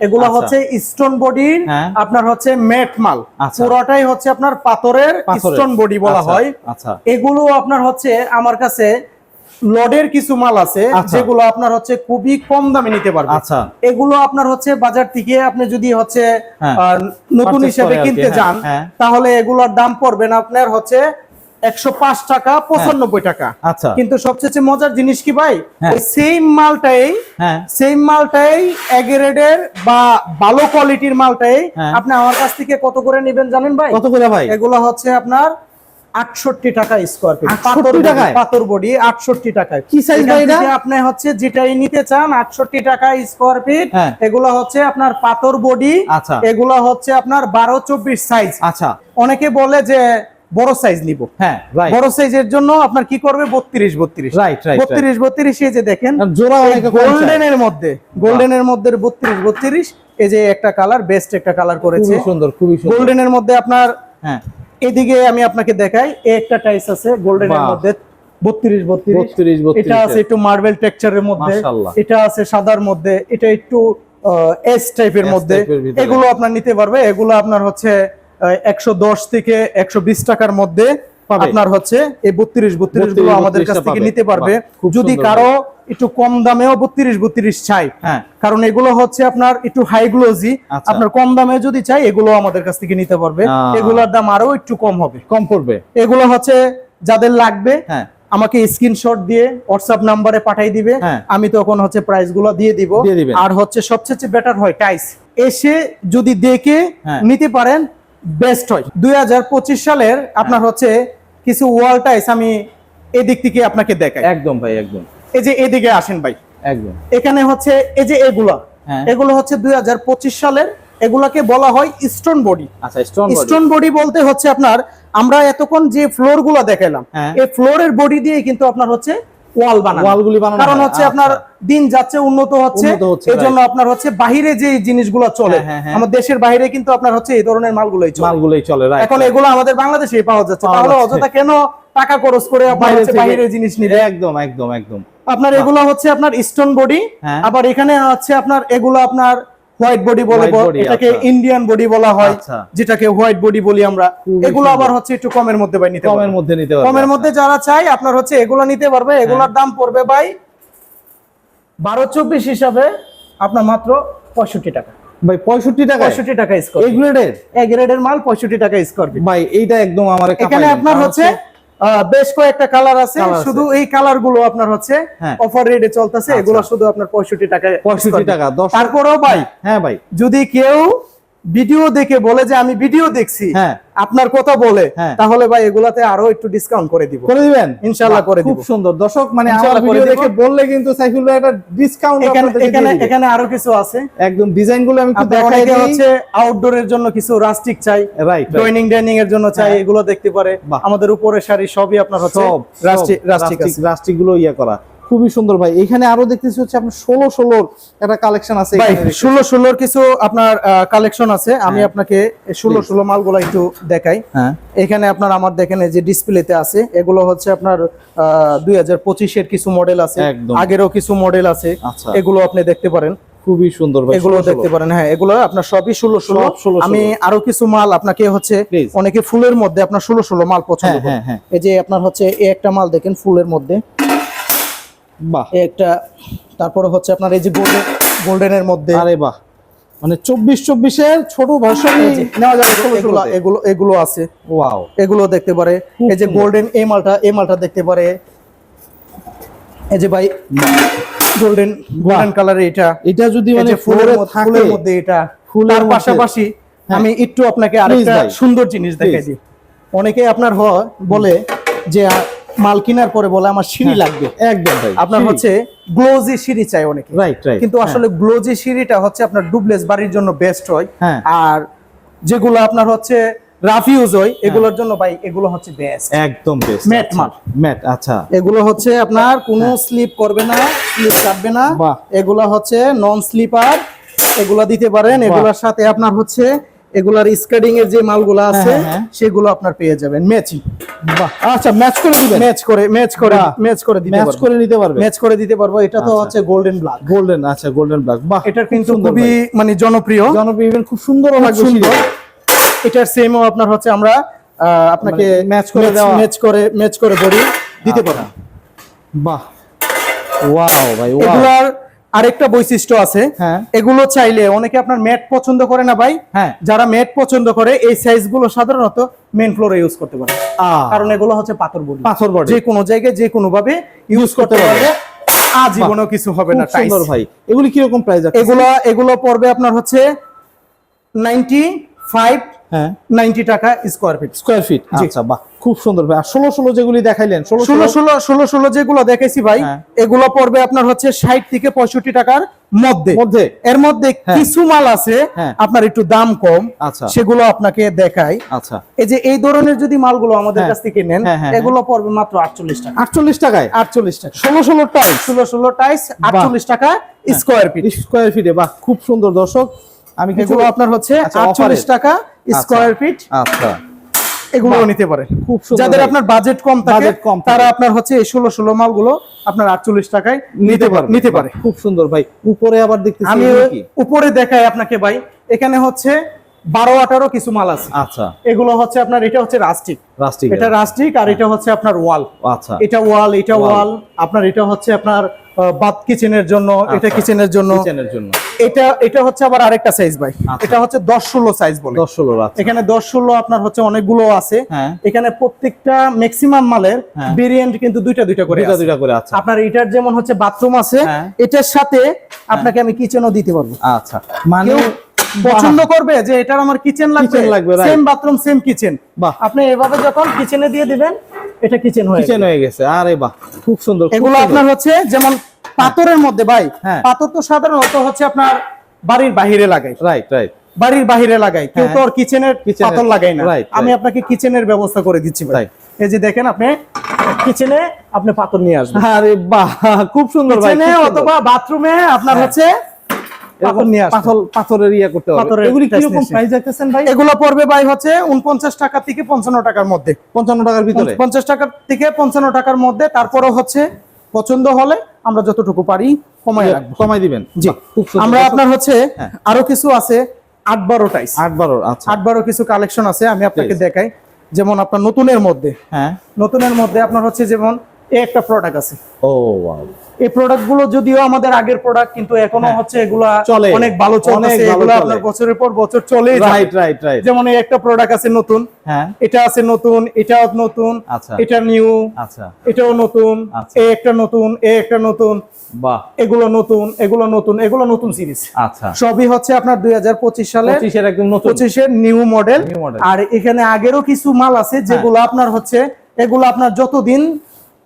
এগুলো আচ্ছা। হচ্ছে স্টোন হ্যাঁ। আপনার হচ্ছে মেট মাল আচ্ছা। পুরোটাই হচ্ছে আপনার পাথরের। স্টোন বডি বলা আচ্ছা, হয় এগুলো আপনার হচ্ছে আমার কাছে লডের কিছু মাল আছে। যেগুলো আপনার হচ্ছে খুবই কম দামে নিতে পারবে আচ্ছা এগুলো আপনার হচ্ছে বাজার থেকে আপনি যদি হচ্ছে হ্যাঁ। নতুন হিসেবে কিনতে হ্যাঁ, যান। তাহলে এগুলোর দাম পড়বে না আপনার হচ্ছে একশো পাঁচ টাকা পঁচানব্বই টাকা। আচ্ছা। কিন্তু সবচেয়ে মজার জিনিস কি ভাই? হ্যাঁ। সেম মালটাই হ্যাঁ। সেম মালটাই এগ্রেডের বা ভালো কোয়ালিটির মালটাই হ্যাঁ। আপনি আমার কাছ থেকে কত করে নেবেন জানেন ভাই? কত করে ভাই? এগুলো হচ্ছে আপনার আটষট্টি টাকা স্কোয়ার ফিট 68 টাকায়? পাথর বডি আটষট্টি টাকায়। কি এটা? আপনি হচ্ছে যেটাই নিতে চান আটষট্টি টাকা স্কোয়ার ফিট হ্যাঁ। এগুলো হচ্ছে আপনার পাথর বডি। আচ্ছা। এগুলো হচ্ছে আপনার বারো চব্বিশ সাইজ আচ্ছা। অনেকে বলে যে বড় সাইজ নিব। হ্যাঁ বড় সাইজের জন্য আপনার কি করবে? বত্রিশ বত্রিশ। রাইট রাইট বত্রিশ বত্রিশ এই যে দেখেন জোড়া চায়। গোল্ডেনের মধ্যে গোল্ডেনের মধ্যে বত্রিশ বত্রিশ এই যে একটা কালার বেস্ট একটা কালার করেছে। সুন্দর খুবই সুন্দর। গোল্ডেনের মধ্যে আপনার হ্যাঁ। এদিকে আমি আপনাকে দেখাই একটা টাইস আছে গোল্ডেনের। মধ্যে বত্রিশ বত্রিশ। 32 32 এটা আছে একটু মার্বেল টেক্সচারের মধ্যে। এটা আছে সাদার মধ্যে এটা একটু এস টাইপের মধ্যে। এর। এগুলো আপনার নিতে পারবে এগুলো আপনার হচ্ছে একশো দশ থেকে একশো বিশ টাকার মধ্যে আপনার হচ্ছে এই বত্রিশ বত্রিশগুলো আমাদের কাছ থেকে নিতে পারবে। যদি কারও একটু কম দামেও বত্রিশ বত্রিশ চাই হ্যাঁ। কারণ এগুলো হচ্ছে আপনার একটু হাই গ্লোজি আচ্ছা। আপনার কম দামে যদি চাই এগুলো আমাদের কাছ থেকে নিতে পারবে। এগুলোর দাম আরও একটু কম হবে। কম পড়বে। এগুলো হচ্ছে যাদের লাগবে হ্যাঁ। আমাকে স্ক্রিনশট দিয়ে হোয়াটসঅ্যাপ নাম্বারে পাঠিয়ে দিবে। হ্যাঁ। আমি তখন হচ্ছে প্রাইসগুলো দিয়ে দিব। আর হচ্ছে সবচেয়ে বেটার হয় টাইস এসে যদি দেখে। নিতে পারেন বেস্ট হয় দুই সালের আপনার হচ্ছে কিছু ওয়াল টাইস আমি এদিক থেকে আপনাকে দেখাই। একদম ভাই একদম। এই যে এদিকে আসেন ভাই। একদম। এখানে হচ্ছে এই যে এগুলা হ্যাঁ। এগুলো হচ্ছে দুই হাজার পঁচিশ সালের এগুলাকে বলা হয় স্টোন বডি আচ্ছা স্টোন স্টোন বডি বলতে হচ্ছে আপনার আমরা এতক্ষণ যে ফ্লোরগুলো দেখালাম হ্যাঁ। এই ফ্লোরের বডি দিয়ে কিন্তু আপনার হচ্ছে ওয়াল বানানো। ওয়ালগুলি বানানো কারণ হচ্ছে আচ্ছা। আপনার দিন যাচ্ছে উন্নত হচ্ছে। এই জন্য আপনার হচ্ছে বাহিরে যে জিনিসগুলো চলে হ্যাঁ, হ্যাঁ, হ্যাঁ। আমাদের দেশের বাইরে কিন্তু আপনার হচ্ছে এই ধরনের মালগুলোই চলে। মালগুলোই চলে এখন এগুলো আমাদের বাংলাদেশেই পাওয়া যাচ্ছে। তাহলে অযথা কেন টাকা খরচ করে বাইরে জিনিস নিবে? একদম একদম একদম। আপনার এগুলো হচ্ছে আপনার স্টোন বডি। আবার এখানে হচ্ছে আপনার এগুলো আপনার হোয়াইট বডি বলে এটাকে আচ্ছা। ইন্ডিয়ান বডি বলা হয় আচ্ছা। যেটাকে হোয়াইট বডি বলি আমরা। এগুলো আবার হচ্ছে একটু কমের মধ্যে ভাই নিতে কমের। মধ্যে নিতে কমের মধ্যে যারা চাই আপনার হচ্ছে এগুলো নিতে পারবে। এগুলোর দাম পড়বে ভাই বারো চব্বিশ হিসাবে আপনার মাত্র পঁয়ষট্টি টাকা। ভাই পঁয়ষট্টি টাকা পঁয়ষট্টি টাকা স্কোয়ার এই গ্রেডের এ গ্রেডের মাল পঁয়ষট্টি টাকা স্কোয়ার ভাই এইটা একদম আমার এখানে আপনার হচ্ছে বেশ কয়েকটা কালার আছে। শুধু এই কালারগুলো আপনার হচ্ছে হ্যাঁ। অফার রেটে চলতেছে। আচ্ছা। এগুলো শুধু আপনার পঁয়ষট্টি টাকা পঁয়ষট্টি টাকা তারপরেও ভাই হ্যাঁ ভাই। যদি কেউ ভিডিও দেখে বলে যে আমি ভিডিও দেখছি হ্যাঁ। আপনার কথা বলে হ্যাঁ। তাহলে ভাই এগুলাতে আরও একটু ডিসকাউন্ট করে দিব। করে দিবেন? ইনশাআল্লাহ করে খুব দিব। সুন্দর। দর্শক মানে আমার ভিডিও দেখে বললে কিন্তু সাইফুল ভাই একটা ডিসকাউন্ট এখানে এখানে এখানে আরও কিছু আছে। একদম ডিজাইনগুলো আমি একটু দেখাই দিই। হচ্ছে আউটডোরের জন্য কিছু রাস্টিক চাই রাইট ডাইনিং ডাইনিং এর জন্য চাই হ্যাঁ। এগুলো দেখতে পারে। আমাদের উপরে শাড়ি সবই আপনার হচ্ছে রাস্টিক রাস্টিক আছে। রাস্টিকগুলো ইয়া করা। খুবই সুন্দর ভাই। এখানে আরও দেখতেছি হচ্ছে আপনার ষোলো ষোলোর একটা কালেকশন আছে ষোলো ষোলোর কিছু আপনার কালেকশন আছে। আমি হ্যাঁ। আপনাকে ষোলো ষোলো মালগুলো একটু দেখাই। হ্যাঁ। এখানে আপনার আমার দেখেন যে ডিসপ্লেতে আছে। এগুলো হচ্ছে আপনার দুই হাজার পঁচিশের কিছু মডেল আছে। আগেরও কিছু মডেল আছে। আচ্ছা। এগুলো আপনি দেখতে পারেন। খুবই সুন্দর ভাই এগুলো দেখতে পারেন। হ্যাঁ এগুলো আপনার সবই ষোলো ষোলো। 16 আমি আরও কিছু মাল আপনাকে হচ্ছে অনেকে ফুলের মধ্যে আপনার ষোলো ষোলো মাল পছন্দ হ্যাঁ। এই যে আপনার হচ্ছে একটা মাল দেখেন ফুলের মধ্যে। বাহ। একটা তারপরে হচ্ছে আপনার এই যে গোল্ডেন গোল্ডেনের মধ্যে। আরে বাহ। মানে চব্বিশ চব্বিশের ছোট যে নেওয়া যাবে এগুলো এগুলো এগুলো আছে। ওয়াও এগুলো দেখতে পারে। এই যে গোল্ডেন এই মালটা এই মালটা দেখতে পারে। এই যে ভাই গোল্ডেন গোল্ডেন কালার এটা। এটা যদি মানে ফুলের মধ্যে ফুলের মধ্যে এটা। ফুলের পাশাপাশি হ্যাঁ। আমি একটু আপনাকে আরেকটা। সুন্দর জিনিস দেখাই. দিই। অনেকে আপনার হয় বলে যে মাল কেনার পরে বলে আমার সিঁড়ি হ্যাঁ। লাগবে। একদম ভাই আপনার হচ্ছে গ্লোজি সিঁড়ি চাই অনেকে। রাইট রাইট কিন্তু আসলে গ্লোজি সিঁড়িটা হচ্ছে আপনার ডুবলেস বাড়ির জন্য বেস্ট হয়। হ্যাঁ। আর যেগুলো আপনার হচ্ছে রাফ ইউজ হয় এগুলোর জন্য ভাই এগুলো হচ্ছে বেস্ট একদম বেস্ট ম্যাট মাল। ম্যাট আচ্ছা। এগুলো হচ্ছে আপনার কোনো স্লিপ করবে না স্লিপ কাটবে না। এগুলো হচ্ছে নন স্লিপার এগুলো দিতে পারেন। এগুলোর সাথে আপনার হচ্ছে এগুলার স্কেডিং এর যে মালগুলো আছে হ্যাঁ, হ্যাঁ। সেগুলো আপনার পেয়ে যাবেন। ম্যাচিং বাহ আচ্ছা ম্যাচ করে দিবেন? ম্যাচ করে ম্যাচ করে ম্যাচ করে দিতে ম্যাচ করে নিতে পারবে? ম্যাচ করে দিতে পারব। এটা তো আচ্ছা। হচ্ছে গোল্ডেন ব্ল্যাক গোল্ডেন আচ্ছা গোল্ডেন ব্ল্যাক বাহ এটার কিন্তু খুবই মানে জনপ্রিয়। জনপ্রিয় খুব সুন্দর লাগবে সুন্দর। এটার সেমও আপনার হচ্ছে আমরা আপনাকে ম্যাচ করে দেওয়া। ম্যাচ করে ম্যাচ করে বডি দিতে আচ্ছা। পারব। বাহ। ওয়াও ভাই ওয়াও আরেকটা বৈশিষ্ট্য আছে। হ্যাঁ। এগুলো চাইলে অনেকে আপনার ম্যাট পছন্দ করে না ভাই। হ্যাঁ। যারা ম্যাট পছন্দ করে এই সাইজগুলো সাধারণত মেন ফ্লোরে ইউজ করতে পারে কারণ এগুলো হচ্ছে পাথর বডি। পাথর বডি। যে কোনো জায়গায় যে কোনো ভাবে ইউজ করতে পারবে। আজীবনও কিছু হবে না সুন্দর ভাই। এগুলি কি রকম প্রাইস আছে? এগুলো এগুলো পড়বে আপনার হচ্ছে নাইনটি ফাইভ হ্যাঁ। টাকা স্কোয়ার ফিট স্কয়ার ফিট আচ্ছা বাহ খুব সুন্দর ভাই। আর ষোলো ষোলো যেগুলি দেখাইলেন ষোলো ষোলো? ষোলো ষোলো ষোলো যেগুলো দেখেছি ভাই হ্যাঁ। এগুলো পড়বে আপনার হচ্ছে ষাট থেকে পঁয়ষট্টি টাকার মধ্যে। মধ্যে। এর মধ্যে হ্যাঁ। কিছু মাল আছে হ্যাঁ। আপনার একটু দাম কম আচ্ছা। সেগুলো আপনাকে দেখাই। আচ্ছা। এই যে এই ধরনের যদি মালগুলো আমাদের। কাছ থেকে নেন এগুলো পড়বে মাত্র আটচল্লিশ টাকা। আটচল্লিশ টাকায়? আটচল্লিশ টাকা। ষোলো ষোলো টাইস ষোলো ষোলো টাইস আটচল্লিশ টাকা। স্কোয়ার ফিট স্কয়ার ফিটে বাহ খুব সুন্দর দর্শক। আমি এগুলো আপনার হচ্ছে আচ্ছা, আটচল্লিশ offer-এ। টাকা স্কোয়ার ফিট আচ্ছা। এগুলো নিতে পারে। খুব সুন্দর যাদের আপনার বাজেট কম থাকে কম তারা আপনার হচ্ছে এই ষোলো ষোলো মালগুলো আপনার আটচল্লিশ টাকায় নিতে পারে নিতে পারে। খুব সুন্দর ভাই। উপরে আবার দেখতেছি আমি উপরে দেখাই আপনাকে ভাই। এখানে হচ্ছে বারো আঠারো কিছু মাল আছে। আচ্ছা। এগুলো হচ্ছে আপনার এটা হচ্ছে রাস্টিক রাস্টিক এটা রাস্টিক আর এটা হচ্ছে আপনার ওয়াল আচ্ছা। এটা ওয়াল এটা ওয়াল আপনার এটা হচ্ছে আপনার বাথ কিচেনের জন্য এটা আচ্ছা। কিচেনের জন্য। কিচেনের জন্য। এটা এটা হচ্ছে আবার আরেকটা সাইজ ভাই। আচ্ছা। এটা হচ্ছে দশ ষোলো সাইজ বলে। দশ ষোলো আচ্ছা। এখানে দশ ষোলো আপনার হচ্ছে অনেকগুলো আছে। হ্যাঁ। এখানে প্রত্যেকটা ম্যাক্সিমাম মালের হ্যাঁ। ভেরিয়েন্ট কিন্তু দুইটা দুইটা করে দুইটা দুইটা করে আছে। আপনার এটার যেমন হচ্ছে বাথরুম আছে হ্যাঁ। এটার সাথে আপনাকে আমি কিচেনও দিতে পারব। আচ্ছা। মানে পছন্দ করবে যে এটার আমার কিচেন লাগবে। লাগবে, সেম বাথরুম সেম কিচেন বাহ। আপনি এভাবে যখন কিচেনে দিয়ে দিবেন এটা কিচেন হয়ে কিচেন হয়ে গেছে। আরে বাহ খুব সুন্দর এগুলো আপনার হচ্ছে যেমন পাথরের মধ্যে ভাই হ্যাঁ। পাথর তো সাধারণত হচ্ছে আপনার বাড়ির বাহিরে লাগাই। রাইট রাইট বাড়ির বাহিরে লাগাই। কেউ হ্যাঁ। তো আর কিচেনের পাথর লাগাই না। আমি. আপনাকে কিচেনের ব্যবস্থা করে দিচ্ছি ভাই। এই যে দেখেন আপনি কিচেনে আপনি পাথর নিয়ে আসবেন। আরে বাহ খুব সুন্দর ভাই কিচেনে অথবা বাথরুমে আপনার হ্যাঁ। হচ্ছে এরকম পাথর নিয়ে আসবেন পাথর পাথরের ইয়ে করতে হবে। এগুলি কি রকম প্রাইস রাখতেছেন ভাই? এগুলো পড়বে ভাই হচ্ছে উনপঞ্চাশ টাকা থেকে পঞ্চান্ন টাকার মধ্যে। পঞ্চান্ন টাকার ভিতরে? পঞ্চাশ টাকা থেকে পঞ্চান্ন টাকার মধ্যে তারপরে হচ্ছে পছন্দ হলে আমরা যতটুকু পারি কমাই রাখব। কমাই দিবেন? জি। আমরা আপনার হচ্ছে হ্যাঁ। আরও কিছু আছে আট বারো টাইস আচ্ছা। কিছু কালেকশন আছে আমি আপনাকে দেখাই। যেমন আপনার নতুনের মধ্যে। হ্যাঁ। নতুনের মধ্যে আপনার হচ্ছে যেমন এই একটা প্রোডাক্ট আছে। ও এই প্রোডাক্টগুলো যদিও আমাদের আগের প্রোডাক্ট কিন্তু এখনও হ্যাঁ। হচ্ছে এগুলা অনেক ভালো এগুলো আপনার বছরের পর বছর চলে রাইট রাইট রাইট যেমন এই একটা প্রোডাক্ট আছে নতুন। হ্যাঁ। এটা আছে নতুন এটাও নতুন। আচ্ছা। এটা নিউ আচ্ছা। এটাও নতুন। আচ্ছা। এই একটা নতুন এই একটা নতুন। বাহ। এগুলো নতুন এগুলো নতুন এগুলো নতুন সিরিজ আচ্ছা। সবই হচ্ছে আপনার দুই হাজার পঁচিশ সালে পঁচিশের একদম নতুন। নিউ মডেল আর এখানে আগেরও কিছু মাল আছে যেগুলো আপনার হচ্ছে এগুলো আপনার যতদিন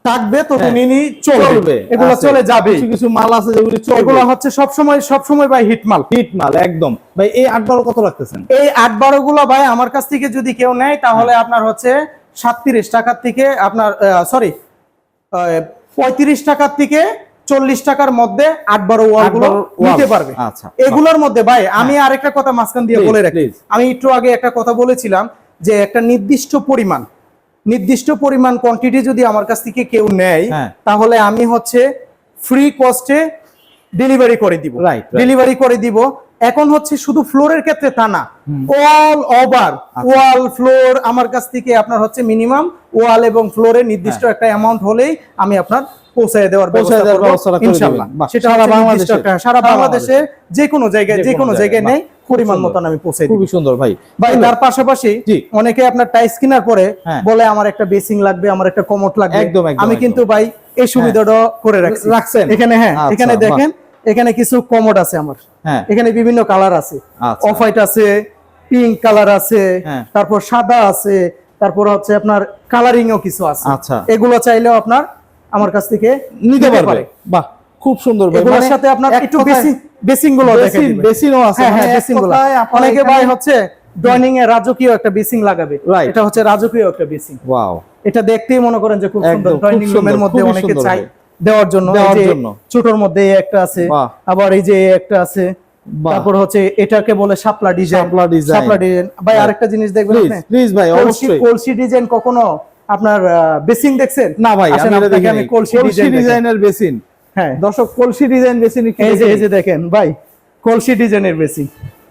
থাকবে ততদিনই চলবে। চলবে এগুলো চলে যাবে। কিছু কিছু মাল আছে যেগুলি এগুলো হচ্ছে সব সময় সব সময় ভাই হিট মাল। হিট মাল একদম। ভাই এই আট বারো কত রাখতেছেন? এই আট বারো গুলো ভাই আমার কাছ থেকে যদি কেউ নেয় তাহলে আপনার হচ্ছে সাতত্রিশ টাকার থেকে আপনার সরি পঁয়ত্রিশ টাকার থেকে চল্লিশ টাকার মধ্যে আট বারো ওয়াল আটগুলো নিতে পারবে। আচ্ছা। এগুলোর মধ্যে ভাই আমি আরেকটা কথা মাঝখান দিয়ে বলে রাখি। আমি একটু আগে একটা কথা বলেছিলাম যে একটা নির্দিষ্ট পরিমাণ নির্দিষ্ট পরিমাণ কোয়ান্টিটি যদি আমার কাছ থেকে কেউ নেয় হ্যাঁ। তাহলে আমি হচ্ছে ফ্রি কস্টে ডেলিভারি করে দিব. ডেলিভারি করে দিব এখন হচ্ছে শুধু ফ্লোরের ক্ষেত্রে তা না অল ওভার। ওয়াল ফ্লোর আমার কাছ থেকে আপনার হচ্ছে মিনিমাম ওয়াল এবং ফ্লোরে নির্দিষ্ট একটা অ্যামাউন্ট হলেই আমি আপনার পৌঁছায় দেওয়ার হ্যাঁ। ব্যবস্থা করব ইনশাআল্লাহ সেটা সারা বাংলাদেশে। সারা বাংলাদেশে যে কোনো জায়গায় যে কোনো জায়গায়, নেই পরিমাণ মতন আমি পৌঁছে খুবই সুন্দর ভাই। ভাই তার পাশাপাশি অনেকে আপনার টাইস কেনার পরে হ্যাঁ। বলে আমার একটা বেসিং লাগবে আমার একটা কমোট লাগবে। একদম, আমি কিন্তু ভাই এই সুবিধাটা করে রাখছি। রাখছেন? এখানে হ্যাঁ আচ্ছা, এখানে দেখেন এখানে কিছু কমোড আছে আমার। হ্যাঁ। এখানে বিভিন্ন কালার আছে। আচ্ছা। অফ হোয়াইট আছে পিঙ্ক কালার আছে হ্যাঁ। তারপর সাদা আছে তারপর হচ্ছে আপনার কালারিং ও কিছু আছে। আচ্ছা। এগুলো চাইলেও আপনার আমার কাছ থেকে নিতে পারবে। বাহ খুব সুন্দর ভাই। এগুলোর মানে সাথে আপনার একটু কথায়- বেসিং বেসিংগুলো দেখে বেসিনও আছে হ্যাঁ হ্যাঁ মানে বেসিংগুলো অনেকে ভাই হচ্ছে এ রাজকীয় একটা বেসিং লাগাবে। এটা হচ্ছে রাজকীয় একটা বেসিং ওয়াও এটা দেখতেই মনে করেন যে খুব সুন্দর। রুমের মধ্যে অনেকে চাই দেওয়ার জন্য। দেওয়ার। ছোটর মধ্যে একটা আছে আবার এই যে একটা আছে তারপর হচ্ছে এটাকে বলে শাপলা ডিজাইন। শাপলা design। শাপলা ডিজাইন। ভাই আরেকটা জিনিস দেখবেন প্লিজ আপনি? প্লিজ ভাই কলসি অবশ্যই। কলসি ডিজাইন কখনো আপনার বেসিং দেখছেন? না ভাই আসেন আমি কলসি ডিজাইন ডিজাইনের বেসিন। হ্যাঁ। দর্শক কলসি ডিজাইন বেশি এই যে এই যে দেখেন ভাই কলসি ডিজাইনের বেশি।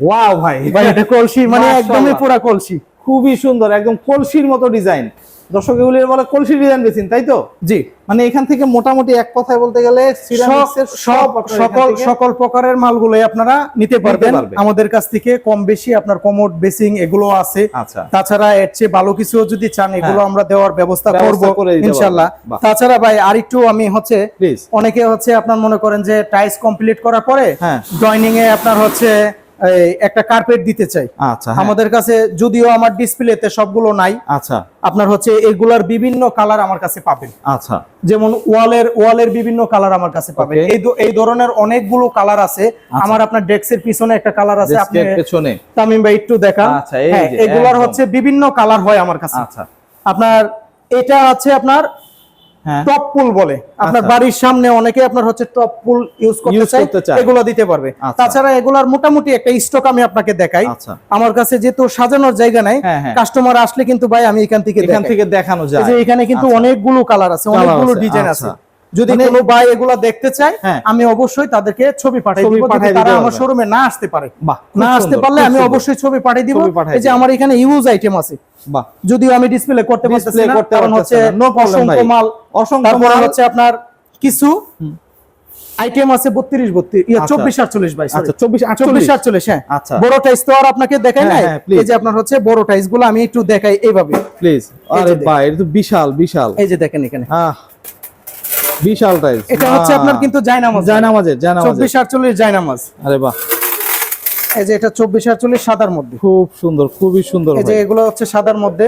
ওয়াও ভাই। ভাই এটা কলসি মানে একদমই পুরা কলসি। খুবই সুন্দর একদম কলসির মতো ডিজাইন দর্শক এগুলি বলে কলসি ডিজাইন বেসিন তাই তো? জি। মানে এখান থেকে মোটামুটি এক কথায় বলতে গেলে সব সকল সকল প্রকারের মালগুলোই আপনারা নিতে পারবেন। আমাদের কাছ থেকে কম বেশি আপনার কমোড বেসিং এগুলো আছে। আচ্ছা। তাছাড়া এর চেয়ে ভালো কিছু যদি চান এগুলো আমরা দেওয়ার ব্যবস্থা করব ইনশাল্লাহ তাছাড়া ভাই আরেকটু আমি হচ্ছে অনেকে হচ্ছে আপনার মনে করেন যে টাইলস কমপ্লিট করার পরে হ্যাঁ। জয়নিং এ আপনার হচ্ছে একটা কার্পেট দিতে চাই। আচ্ছা হ্যাঁ। আমাদের কাছে যদিও আমার ডিসপ্লেতে সবগুলো নাই আচ্ছা। আপনার হচ্ছে এগুলার বিভিন্ন কালার আমার কাছে পাবেন। আচ্ছা। যেমন ওয়ালের ওয়ালের বিভিন্ন কালার আমার কাছে পাবেন। এই এই ধরনের অনেকগুলো কালার আছে। আমার আপনার ডেস্কের পিছনে একটা কালার আছে আপনি পেছনে। তামিম ভাই একটু দেখান। আচ্ছা, এই হ্যাঁ এগুলার হচ্ছে বিভিন্ন কালার হয় আমার কাছে। আচ্ছা। আপনার এটা আছে আপনার টপ পুল বলে আপনার আচ্ছা। বাড়ির সামনে অনেকে আপনার হচ্ছে টপ পুল ইউজ করতে চায়। এগুলো দিতে পারবে আচ্ছা। তাছাড়া এগুলার মোটামুটি একটা স্টক আমি আপনাকে দেখাই আচ্ছা আমার কাছে যেহেতু সাজানোর জায়গা নাই হ্যাঁ, হ্যাঁ। কাস্টমার আসলে কিন্তু ভাই আমি এখান থেকে এখান থেকে দেখানো যায় যে এখানে কিন্তু। অনেকগুলো কালার আছে অনেকগুলো ডিজাইন। আছে যদি মানে- কোনো ভাই এগুলা দেখতে চায় হ্যাঁ। আমি অবশ্যই তাদেরকে ছবি পাঠিয়ে দিব। যদি তারা আমার শোরুমে না আসতে পারে না আসতে পারলে আমি অবশ্যই ছবি পাঠিয়ে দিব। এই যে আমার এখানে ইউজ আইটেম আছে। যদিও আমি ডিসপ্লে করতে পারতেছি না কারণ হচ্ছে না। অসংখ্য। মাল অসংখ্য মাল। হচ্ছে আপনার কিছু আইটেম আছে বত্রিশ বত্রিশ ইয়া আচ্ছা। চব্বিশ আটচল্লিশ ভাই আচ্ছা চব্বিশ চব্বিশ আটচল্লিশ আটচল্লিশ হ্যাঁ। আচ্ছা। বড় টাইস তো আর আপনাকে দেখাই হ্যাঁ, নাই? হ্যাঁ, এই যে আপনার হচ্ছে বড় টাইসগুলো আমি একটু দেখাই এইভাবে। প্লিজ আরে ভাই এটা তো বিশাল বিশাল। এই যে দেখেন এখানে। আহ। বিশাল টাইলস এটা হচ্ছে আপনার কিন্তু জায়নামাজ জায়নামাজের জায়নামাজের। চব্বিশ আটচল্লিশ জায়নামাজ। আরে বাহ। এই যে এটা চব্বিশ আটচল্লিশ সাদার মধ্যে। খুব সুন্দর খুবই সুন্দর এই যে। এগুলো হচ্ছে সাদার মধ্যে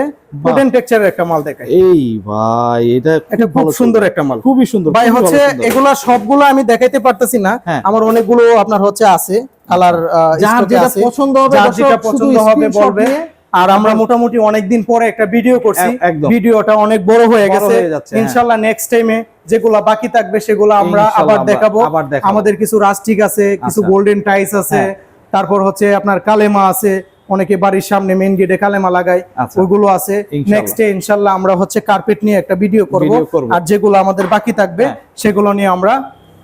টেক্সচারের একটা মাল এই ভাই এটা এটা খুব সুন্দর। একটা মাল। খুবই সুন্দর ভাই হচ্ছে এগুলা সবগুলো আমি দেখাইতে পারতেছি না। হ্যাঁ। আমার অনেকগুলো আপনার হচ্ছে আছে কালার যেটা পছন্দ হবে যেটা পছন্দ হবে বলবে। আর আমরা মোটামুটি অনেকদিন পরে একটা ভিডিও করছি। ভিডিওটা অনেক বড় হয়ে গেছে। হয়ে যাচ্ছে। ইনশাআল্লাহ নেক্সট টাইমে যেগুলা বাকি থাকবে সেগুলো আমরা আবার দেখাবো। আমাদের কিছু রাস্টিক আছে কিছু আচ্ছা। গোল্ডেন টাইস আছে। হ্যাঁ। তারপর হচ্ছে আপনার কালেমা আছে। অনেকে বাড়ির সামনে মেন গেটে কালেমা লাগায়। আচ্ছা। ওইগুলো আছে। নেক্সট ডে ইনশাআল্লাহ আমরা হচ্ছে কার্পেট নিয়ে একটা ভিডিও করব। আর যেগুলো আমাদের বাকি থাকবে হ্যাঁ। সেগুলো নিয়ে আমরা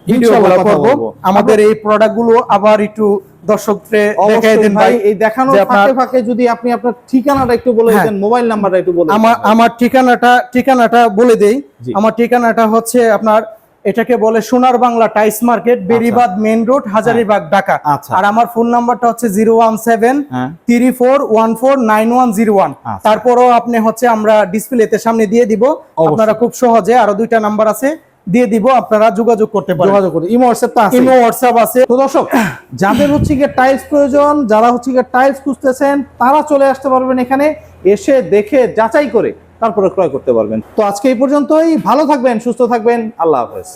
ভিডিও করব। আমাদের এই প্রোডাক্টগুলো আবার একটু দর্শককে দেখাই অবশ্যই দেন ভাই ভাই এই দেখানোর ফাঁকে ফাঁকে যদি আপনি আপনার ঠিকানাটা একটু বলে হ্যাঁ। দেন মোবাইল নাম্বারটা একটু বলে আমার আমার ঠিকানাটা ঠিকানাটা বলে দেই। আমার ঠিকানাটা হচ্ছে আপনার এটাকে বলে সোনার বাংলা টাইস market Beribadh main road Hazaribagh Dhaka. আচ্ছা। আর আমার ফোন নাম্বারটা হচ্ছে জিরো ওয়ান সেভেন হ্যাঁ। Three four one four nine one zero one. আচ্ছা। তারপরও আপনি হচ্ছে আমরা ডিসপ্লেতে সামনে দিয়ে দিব। আপনারা খুব সহজে আরও দুইটা নাম্বার আছে। দিয়ে দিব আপনারা যোগাযোগ করতে পারেন। যোগাযোগ করে ইমো হোয়াটসঅ্যাপ তো আছে ইমো হোয়াটসঅ্যাপ আছে। তো দর্শক যাদের হচ্ছে গিয়ে টাইলস প্রয়োজন যারা হচ্ছে গিয়ে টাইলস খুঁজতেছেন তারা চলে আসতে পারবেন এখানে এসে দেখে যাচাই করে তারপরে ক্রয় করতে পারবেন। তো আজকে এই পর্যন্তই। ভালো থাকবেন সুস্থ থাকবেন। আল্লাহ হাফেজ।